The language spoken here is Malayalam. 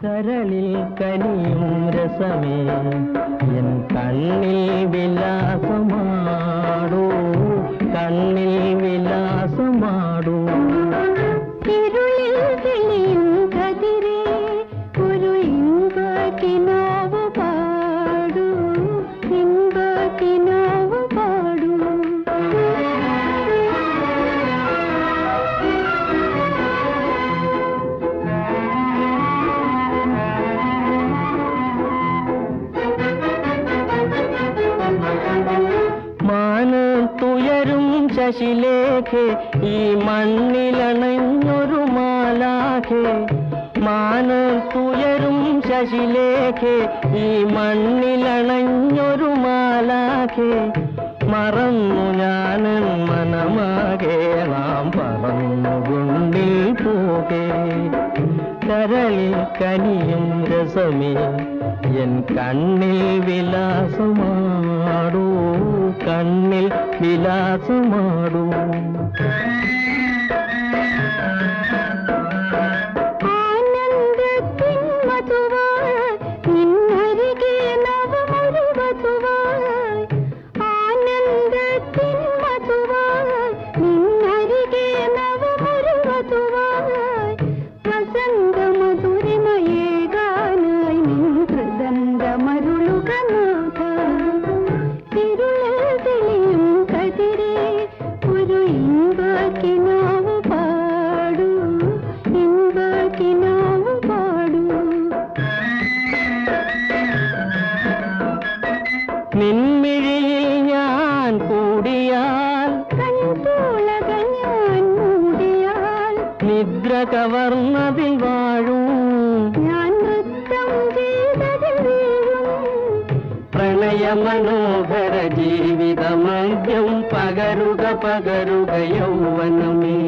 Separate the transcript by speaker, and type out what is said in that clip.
Speaker 1: കരളിൽ കനിയും രസമേ എൻ കണ്ണിൽ മാനത്തുയരും ശശിലേഖേ ഈ മണ്ണിലണഞ്ഞൊരു മാലാഖേ. മാനത്തുയരും ശശിലേഖേ ഈ മണ്ണിലണഞ്ഞൊരു മാലാഖേ. മറന്നു ഞാൻ മനമാകെ നാം പറന്നുകൊണ്ടിൽ പോകേ. കരളിൽ കനിയും രസമേ എൻ കണ്ണിൽ
Speaker 2: വിലാസമാ ವಿಲಾಸ ಮಾಡು
Speaker 1: നിൻമിഴിയിൽ ഞാൻ കൂടിയാൽ
Speaker 2: ഞാൻ മൂടിയാൽ
Speaker 1: നിദ്ര കവർന്നതിൽ വാഴും.
Speaker 2: ഞാൻ നൃത്തം ചെയ്തതിൽ
Speaker 1: പ്രണയ മനോഹര ജീവിതമദ്യം പകരുക പകരുക യൗവനമേ.